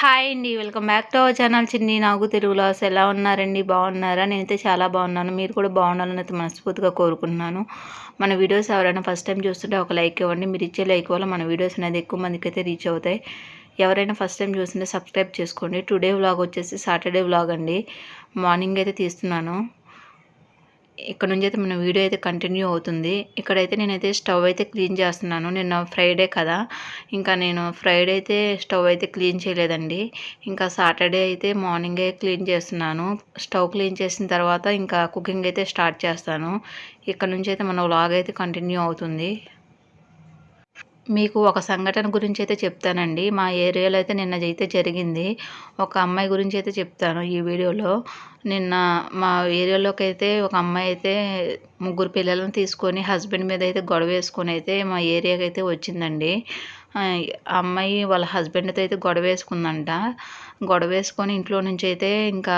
Hi అండి welcome back to our channel. Chinni Nagu తెలుగులో అసలు ఎలా ఉన్నారండి? బాగున్నారా? నేనైతే చాలా బాగున్నాను. మీరు కూడా బాగుండాలని అయితే మనస్ఫూర్తిగా కోరుకుంటున్నాను. మన వీడియోస్ ఎవరైనా ఫస్ట్ టైం చూస్తుంటే ఒక లైక్ ఇవ్వండి. మీరు ఇచ్చే లైక్ వల్ల మన వీడియోస్ అనేది ఎక్కువ మందికి అయితే రీచ్ అవుతాయి. ఎవరైనా ఫస్ట్ టైం చూస్తుంటే సబ్స్క్రైబ్ చేసుకోండి. టుడే వ్లాగ్ వచ్చేసి సాటర్డే వ్లాగ్ అండి. మార్నింగ్ అయితే తీస్తున్నాను. ఇక్కడ నుంచి అయితే మన వీడియో అయితే కంటిన్యూ అవుతుంది. ఇక్కడైతే నేనైతే స్టవ్ అయితే క్లీన్ చేస్తున్నాను. నిన్న ఫ్రైడే కదా. ఇంకా నేను ఫ్రైడే అయితే స్టవ్ అయితే క్లీన్ చేయలేదండి. ఇంకా సాటర్డే అయితే మార్నింగే క్లీన్ చేస్తున్నాను. స్టవ్ క్లీన్ చేసిన తర్వాత ఇంకా కుకింగ్ అయితే స్టార్ట్ చేస్తాను. ఇక్కడ నుంచి అయితే మన వ్లాగ్ అయితే కంటిన్యూ అవుతుంది. మీకు ఒక సంఘటన గురించి అయితే చెప్తానండి. మా ఏరియాలో అయితే నిన్న అయితే జరిగింది. ఒక అమ్మాయి గురించి అయితే చెప్తాను ఈ వీడియోలో. నిన్న మా ఏరియాలోకి అయితే ఒక అమ్మాయి అయితే ముగ్గురు పిల్లలను తీసుకొని హస్బెండ్ మీద అయితే గొడవ వేసుకొని అయితే మా ఏరియాకి అయితే వచ్చిందండి అమ్మాయి వాళ్ళ హస్బెండ్తో అయితే గొడవ వేసుకుందంట. గొడవ వేసుకొని ఇంట్లో నుంచి అయితే ఇంకా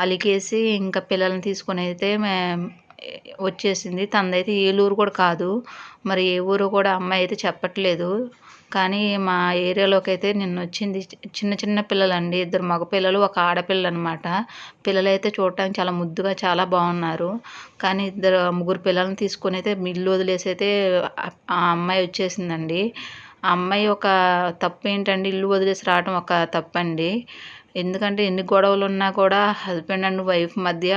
అలికేసి ఇంకా పిల్లల్ని తీసుకొని అయితే వచ్చేసింది. తనదైతే ఏలూరు కూడా కాదు. మరి ఏ ఊరు కూడా అమ్మాయి అయితే చెప్పట్లేదు. కానీ మా ఏరియాలోకి అయితే నిన్న వచ్చింది చిన్న చిన్న పిల్లలండి. ఇద్దరు మగ పిల్లలు ఒక ఆడపిల్ల అనమాట పిల్లలు అయితే చూడటానికి చాలా ముద్దుగా చాలా బాగున్నారు. కానీ ఇద్దరు ముగ్గురు పిల్లల్ని తీసుకొని అయితే మిల్లు వదిలేసి అయితే ఆ అమ్మాయి వచ్చేసిందండి. ఆ అమ్మాయి ఒక తప్పు ఏంటండి? ఇల్లు వదిలేసి రావడం ఒక తప్పండి. ఎందుకంటే ఎన్ని గొడవలు ఉన్నా కూడా హస్బెండ్ అండ్ వైఫ్ మధ్య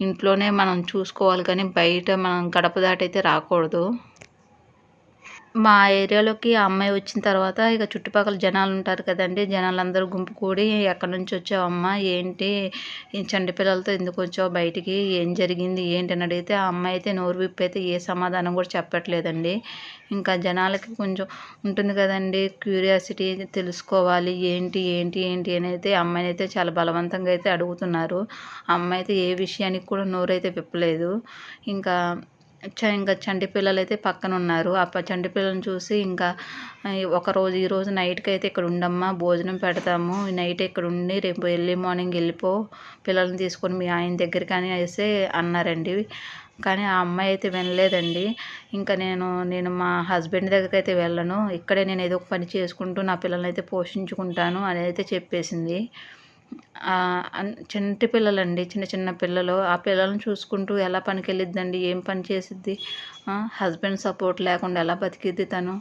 ఇంట్లోనే మనం చూసుకోవాలి కానీ బయట మనం గడప దాటైతే రాకూడదు. మా ఏరియాలోకి ఆ అమ్మాయి వచ్చిన తర్వాత ఇక చుట్టుపక్కల జనాలు ఉంటారు కదండి. జనాలందరూ గుంపు కూడి ఎక్కడి నుంచి వచ్చావు అమ్మ? ఏంటి? ఈ చంటి పిల్లలతో ఎందుకు వచ్చావు? బయటికి ఏం జరిగింది? ఏంటి? అని అడిగితే ఆ అమ్మాయి అయితే నోరు విప్పి అయితే ఏ సమాధానం కూడా చెప్పట్లేదండి. ఇంకా జనాలకి కొంచెం ఉంటుంది కదండి. క్యూరియాసిటీ తెలుసుకోవాలి. ఏంటి? ఏంటి? ఏంటి? అని అయితే అమ్మాయిని అయితే చాలా బలవంతంగా అయితే అడుగుతున్నారు. అమ్మాయి అయితే ఏ విషయానికి కూడా నోరు అయితే విప్పలేదు. ఇంకా ఇంకా చంటి పిల్లలు అయితే పక్కన ఉన్నారు ఆ చంటి పిల్లలను చూసి ఇంకా ఒకరోజు ఈరోజు నైట్కి అయితే ఇక్కడ ఉండమ్మా భోజనం పెడతాము. నైట్ ఇక్కడ ఉండి రేపు ఎర్లీ మార్నింగ్ వెళ్ళిపో పిల్లల్ని తీసుకొని మీ ఆయన దగ్గర కానీ వేస్తే అన్నారండి. కానీ ఆ అమ్మాయి అయితే వినలేదండి. ఇంకా నేను నేను మా హస్బెండ్ దగ్గరికి అయితే వెళ్ళను. ఇక్కడే నేను ఏదో ఒక పని చేసుకుంటూ నా పిల్లల్ని అయితే పోషించుకుంటాను అని అయితే చెప్పేసింది. చంటి పిల్లలండి చిన్న చిన్న పిల్లలు ఆ పిల్లలను చూసుకుంటూ ఎలా పనికి వెళ్ళిద్దండి ఏం పని చేసిద్ది? హస్బెండ్ సపోర్ట్ లేకుండా ఎలా బతికిద్ది తను?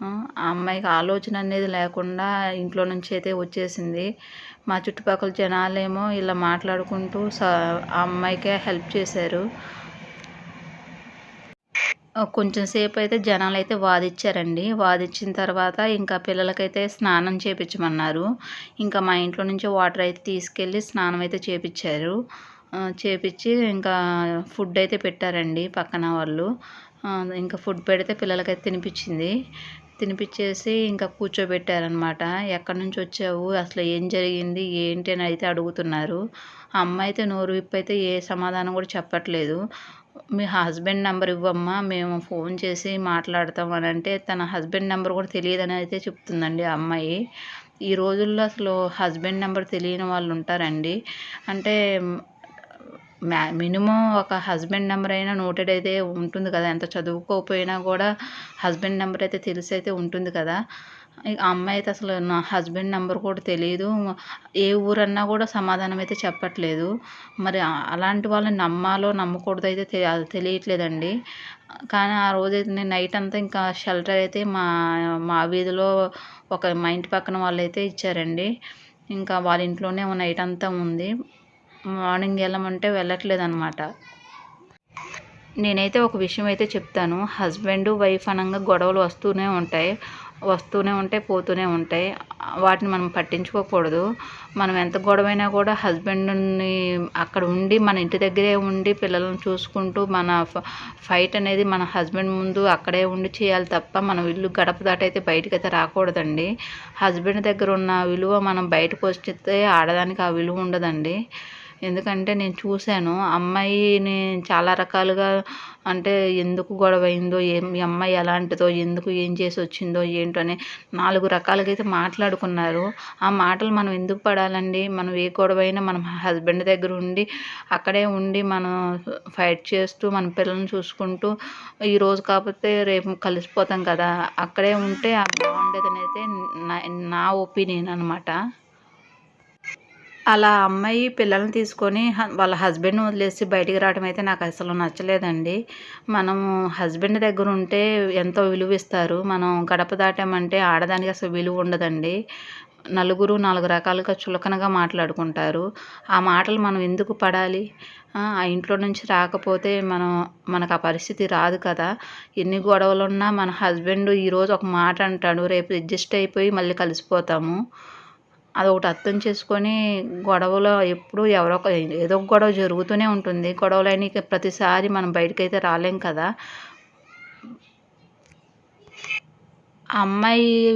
ఆ అమ్మాయికి ఆలోచన అనేది లేకుండా ఇంట్లో నుంచి అయితే వచ్చేసింది. మా చుట్టుపక్కల జనాలేమో ఇలా మాట్లాడుకుంటూ స ఆ అమ్మాయికే హెల్ప్ చేశారు. కొంచెం సేపు అయితే జనాలు అయితే వాదిచ్చారండి. వాదిచ్చిన తర్వాత ఇంకా పిల్లలకైతే స్నానం చేపించమన్నారు ఇంకా మా ఇంట్లో నుంచి వాటర్ అయితే తీసుకెళ్ళి స్నానం అయితే చేపించారు చేపించి ఇంకా ఫుడ్ అయితే పెట్టారండి పక్కన వాళ్ళు. ఇంకా ఫుడ్ పెడితే పిల్లలకైతే తినిపించింది తినిపించేసి ఇంకా కూర్చోబెట్టారనమాట ఎక్కడి నుంచి వచ్చావు? అసలు ఏం జరిగింది? ఏంటి అని అయితే అడుగుతున్నారు. ఆ అమ్మాయి అయితే నోరు విప్పి అయితే ఏ సమాధానం కూడా చెప్పట్లేదు. మీ హస్బెండ్ నెంబర్ ఇవ్వమ్మా మేము ఫోన్ చేసి మాట్లాడతాం అని అంటే తన హస్బెండ్ నెంబర్ కూడా తెలియదని అయితే చెప్తుందండి ఆ అమ్మాయి. ఈ రోజుల్లో అసలు హస్బెండ్ నెంబర్ తెలియని వాళ్ళు ఉంటారండి. అంటే మ్యా మినిమం ఒక హస్బెండ్ నెంబర్ అయినా నోటెడ్ అయితే ఉంటుంది కదా. ఎంత చదువుకోకపోయినా కూడా హస్బెండ్ నెంబర్ అయితే తెలిసి అయితే ఉంటుంది కదా. ఆ అమ్మాయి అయితే అసలు నా హస్బెండ్ నెంబర్ కూడా తెలియదు ఏ ఊరన్నా కూడా సమాధానం అయితే చెప్పట్లేదు. మరి అలాంటి వాళ్ళని నమ్మాలో నమ్మకూడదు అయితే తెలియట్లేదండి. కానీ ఆ రోజైతే నేను నైట్ అంతా ఇంకా షెల్టర్ అయితే మా మా వీధిలో ఒక మా ఇంటి పక్కన వాళ్ళు అయితే ఇచ్చారండి. ఇంకా వాళ్ళ ఇంట్లోనే నైట్ అంతా ఉంది. మార్నింగ్ వెళ్ళమంటే వెళ్ళట్లేదు అనమాట నేనైతే ఒక విషయం అయితే చెప్తాను. హస్బెండ్ వైఫ్ అనగా గొడవలు వస్తూనే ఉంటాయి వస్తూనే ఉంటాయి పోతూనే ఉంటాయి. వాటిని మనం పట్టించుకోకూడదు. మనం ఎంత గొడవైనా కూడా హస్బెండ్ని అక్కడ ఉండి మన ఇంటి దగ్గరే ఉండి పిల్లలను చూసుకుంటూ మన ఫైట్ అనేది మన హస్బెండ్ ముందు అక్కడే ఉండి చేయాలి తప్ప మనం ఇల్లు గడప దాటైతే బయటకైతే రాకూడదండి. హస్బెండ్ దగ్గర ఉన్న విలువ మనం బయటకు వస్తే ఆడదానికి ఆ విలువ ఉండదండి. ఎందుకంటే నేను చూశాను. అమ్మాయిని చాలా రకాలుగా అంటే ఎందుకు గొడవ అయిందో ఏం అమ్మాయి ఎలాంటిదో ఎందుకు ఏం చేసి వచ్చిందో ఏంటో అని నాలుగు రకాలుగా అయితే మాట్లాడుకున్నారు. ఆ మాటలు మనం ఎందుకు పడాలండి? మనం ఏ గొడవ అయినా మనం హస్బెండ్ దగ్గర ఉండి అక్కడే ఉండి మనం ఫైట్ చేస్తూ మన పిల్లల్ని చూసుకుంటూ ఈరోజు కాకపోతే రేపు కలిసిపోతాం కదా. అక్కడే ఉంటే బాగుండేదని అయితే నా నా ఒపీనియన్ అనమాట అలా అమ్మాయి పిల్లల్ని తీసుకొని వాళ్ళ హస్బెండ్ని వదిలేసి బయటికి రావడం అయితే నాకు అసలు నచ్చలేదండి. మనం హస్బెండ్ దగ్గర ఉంటే ఎంతో విలువ ఇస్తారు. మనం గడప దాటామంటే ఆడదానికి అసలు విలువ ఉండదండి. నలుగురు నాలుగు రకాలుగా చులకనగా మాట్లాడుకుంటారు. ఆ మాటలు మనం ఎందుకు పడాలి? ఆ ఆ ఇంట్లో నుంచి రాకపోతే మనం మనకు ఆ పరిస్థితి రాదు కదా. ఎన్ని గొడవలు ఉన్నా మన హస్బెండ్ ఈరోజు ఒక మాట అంటాడు రేపు అడ్జస్ట్ అయిపోయి మళ్ళీ కలిసిపోతాము. అదొకటి అర్థం చేసుకొని గొడవలో ఎప్పుడు ఎవరో ఒక ఏదో ఒక గొడవ జరుగుతూనే ఉంటుంది. గొడవలని ప్రతిసారి మనం బయటకైతే రాలేం కదా? ఆ అమ్మాయి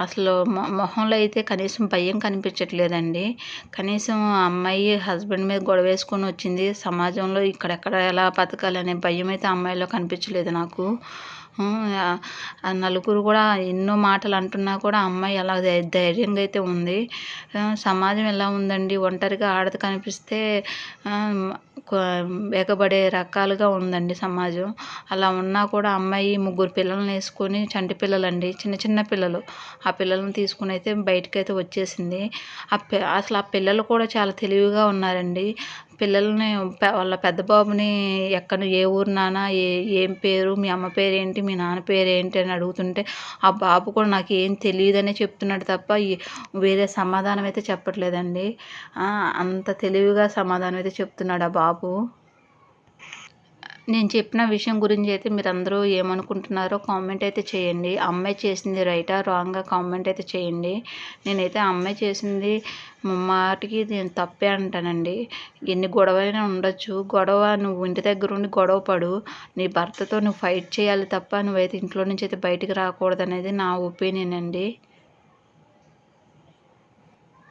అసలు మొ- మొహంలో అయితే కనీసం భయం కనిపించట్లేదండి. కనీసం ఆ అమ్మాయి హస్బెండ్ మీద గొడవ వేసుకొని వచ్చింది. సమాజంలో ఇక్కడెక్కడ ఎలా బతకాలనే భయం అయితే అమ్మాయిలో కనిపించలేదు నాకు. నలుగురు కూడా ఎన్నో మాటలు అంటున్నా కూడా అమ్మాయి అలా ధైర్యంగా అయితే ఉంది. సమాజం ఎలా ఉందండి? ఒంటరిగా ఆడది కనిపిస్తే ఎగబడే రకాలుగా ఉందండి సమాజం. అలా ఉన్నా కూడా అమ్మాయి ముగ్గురు పిల్లల్ని వేసుకొని చంటి పిల్లలండి చిన్న చిన్న పిల్లలు. ఆ పిల్లల్ని తీసుకుని అయితే బయటకు అయితే వచ్చేసింది. ఆ పి అసలు ఆ పిల్లలు కూడా చాలా తెలివిగా ఉన్నారండి. పిల్లల్ని వాళ్ళ పెద్ద బాబుని ఎక్కడ ఏ ఊరు నాన్న ఏ ఏం పేరు మీ అమ్మ పేరు ఏంటి మీ నాన్న పేరు ఏంటి అని అడుగుతుంటే ఆ బాబు కూడా నాకు ఏం తెలియదనే చెప్తున్నాడు తప్ప వేరే సమాధానం అయితే చెప్పట్లేదండి అంత తెలివిగా సమాధానం అయితే చెప్తున్నాడు ఆ బాబు. నేను చెప్పిన విషయం గురించి అయితే మీరు అందరూ ఏమనుకుంటున్నారో కామెంట్ అయితే చేయండి. అమ్మాయి చేసింది రైటా? రాంగ్గా కామెంట్ అయితే చేయండి. నేనైతే అమ్మాయి చేసింది మాటికి నేను తప్పే అంటానండి. ఎన్ని గొడవైనా ఉండొచ్చు. గొడవ నువ్వు ఇంటి దగ్గర ఉండి గొడవ పడు. నీ భర్తతో నువ్వు ఫైట్ చేయాలి తప్ప నువ్వైతే ఇంట్లో నుంచి అయితే బయటికి రాకూడదు అనేది నా ఒపీనియన్ అండి.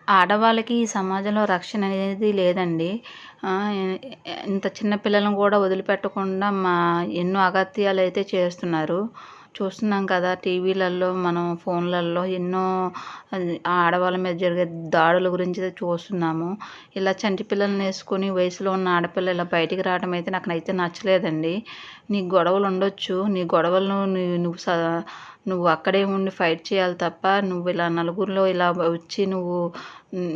ఆడవాళ్ళకి ఈ సమాజంలో రక్షణ అనేది లేదండి. ఇంత చిన్న పిల్లలను కూడా వదిలిపెట్టకుండా మా ఎన్నో అగత్యాలు అయితే చేస్తున్నారు. చూస్తున్నాం కదా టీవీలలో మనం ఫోన్లలో ఎన్నో ఆడవాళ్ళ మీద జరిగే దాడుల గురించి చూస్తున్నాము. ఇలా చంటి పిల్లల్ని వేసుకొని వయసులో ఉన్న ఆడపిల్ల ఇలా బయటికి రావడం అయితే నాకు అయితే నచ్చలేదండి. నీ గొడవలు ఉండొచ్చు. నీ గొడవలను నువ్వు స నువ్వు అక్కడే ఉండి ఫైట్ చేయాలి తప్ప నువ్వు ఇలా నలుగురిలో ఇలా వచ్చి నువ్వు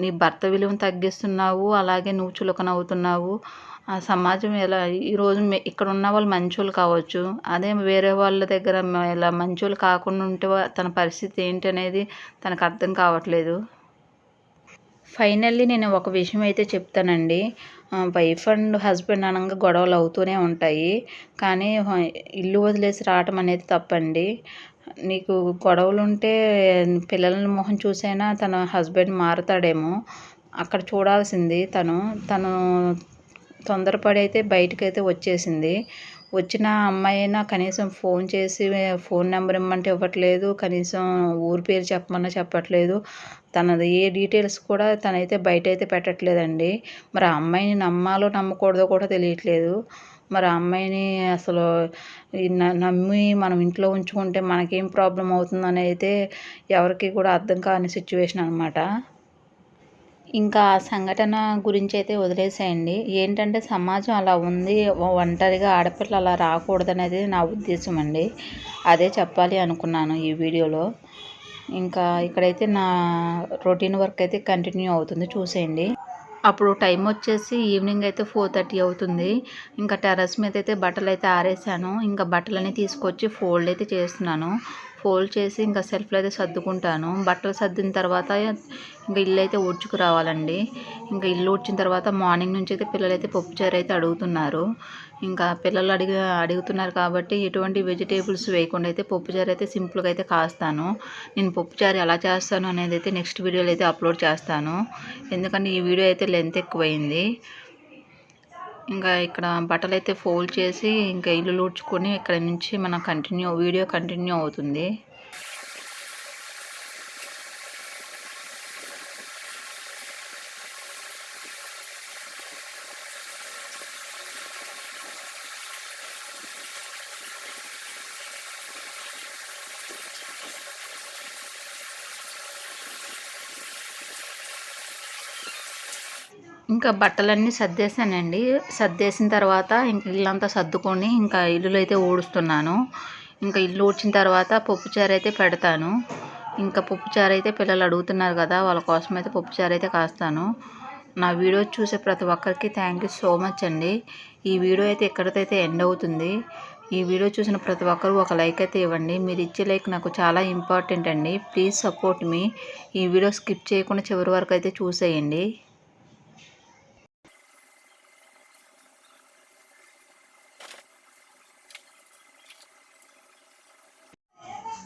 నీ భర్త విలువను తగ్గిస్తున్నావు అలాగే నువ్వు చులకన అవుతున్నావు ఆ సమాజం ఎలా? ఈరోజు ఇక్కడ ఉన్న వాళ్ళు మంచోళ్ళు కావచ్చు. అదే వేరే వాళ్ళ దగ్గర ఇలా మంచోళ్ళు కాకుండా ఉంటే తన పరిస్థితి ఏంటి అనేది తనకు అర్థం కావట్లేదు. ఫైనల్లీ నేను ఒక విషయం అయితే చెప్తానండి. వైఫ్ అండ్ హస్బెండ్ అనగా గొడవలు అవుతూనే ఉంటాయి. కానీ ఇల్లు వదిలేసి రావటం అనేది తప్పండి. నీకు గొడవలు ఉంటే పిల్లల మొహం చూసైనా తన హస్బెండ్ మారుతాడేమో. అక్కడ చూడాల్సింది తను తను తొందరపడి అయితే బయటకైతే వచ్చేసింది. వచ్చిన అమ్మాయి అయినా కనీసం ఫోన్ చేసి ఫోన్ నెంబర్ ఇమ్మంటే ఇవ్వట్లేదు. కనీసం ఊరి పేరు చెప్పమన్నా చెప్పట్లేదు. తనది ఏ డీటెయిల్స్ కూడా తనైతే బయట అయితే పెట్టట్లేదండి. మరి ఆ అమ్మాయిని నమ్మాలో నమ్మకూడదో కూడా తెలియట్లేదు. మరి ఆ అమ్మాయిని అసలు నమ్మి మనం ఇంట్లో ఉంచుకుంటే మనకేం ప్రాబ్లం అవుతుందని అయితే ఎవరికి కూడా అర్థం కాని సిచ్యువేషన్ అనమాట ఇంకా ఆ సంఘటన గురించి అయితే వదిలేసేయండి. ఏంటంటే సమాజం అలా ఉంది ఒంటరిగా ఆడపిల్ల అలా రాకూడదనేది నా ఉద్దేశం అండి అదే చెప్పాలి అనుకున్నాను ఈ వీడియోలో. ఇంకా ఇక్కడైతే నా రొటీన్ వర్క్ అయితే కంటిన్యూ అవుతుంది చూసేయండి. అప్పుడు టైం వచ్చేసి ఈవినింగ్ అయితే ఫోర్ థర్టీ అవుతుంది. ఇంకా టెర్రస్ మీద అయితే బట్టలు అయితే ఆరేసాను. ఇంకా బట్టలన్నీ తీసుకొచ్చి ఫోల్డ్ అయితే చేస్తున్నాను. ఫోల్డ్ చేసి ఇంకా సెల్ఫ్లో అయితే సర్దుకుంటాను. బట్టలు సర్దిన తర్వాత ఇంకా ఇల్లు అయితే ఊడ్చుకు రావాలండి. ఇంకా ఇల్లు ఊడ్చిన తర్వాత మార్నింగ్ నుంచి అయితే పిల్లలు అయితే పప్పుచారు అయితే అడుగుతున్నారు. ఇంకా పిల్లలు అడిగి అడుగుతున్నారు కాబట్టి ఎటువంటి వెజిటేబుల్స్ వేయకుండా అయితే పప్పుచారు అయితే సింపుల్గా అయితే కాస్తాను. నేను పప్పుచారు ఎలా చేస్తాను అనేది అయితే నెక్స్ట్ వీడియోలో అయితే అప్లోడ్ చేస్తాను. ఎందుకంటే ఈ వీడియో అయితే లెంత్ ఎక్కువైంది. ఇంకా ఇక్కడ బట్టలు అయితే ఫోల్డ్ చేసి ఇంకా ఇల్లు ఊడ్చుకొని ఇక్కడ నుంచి మన కంటిన్యూ వీడియో కంటిన్యూ అవుతుంది. ఇంకా బట్టలన్నీ సర్దేశానండి. సర్దేసిన తర్వాత ఇంక ఇల్లంతా సర్దుకొని ఇంకా ఇల్లులు అయితే ఊడుస్తున్నాను. ఇంకా ఇల్లు ఊడ్చిన తర్వాత పప్పుచారు అయితే పెడతాను. ఇంకా పప్పుచారు అయితే పిల్లలు అడుగుతున్నారు కదా వాళ్ళ కోసం అయితే పప్పుచారు అయితే కాస్తాను. నా వీడియో చూసే ప్రతి ఒక్కరికి థ్యాంక్ యూ సో మచ్ అండి. ఈ వీడియో అయితే ఎక్కడికైతే ఎండ్ అవుతుంది ఈ వీడియో చూసిన ప్రతి ఒక్కరు ఒక లైక్ అయితే ఇవ్వండి. మీరు ఇచ్చే లైక్ నాకు చాలా ఇంపార్టెంట్ అండి. ప్లీజ్ సపోర్ట్ మీ ఈ వీడియో స్కిప్ చేయకుండా చివరి వరకు అయితే చూసేయండి.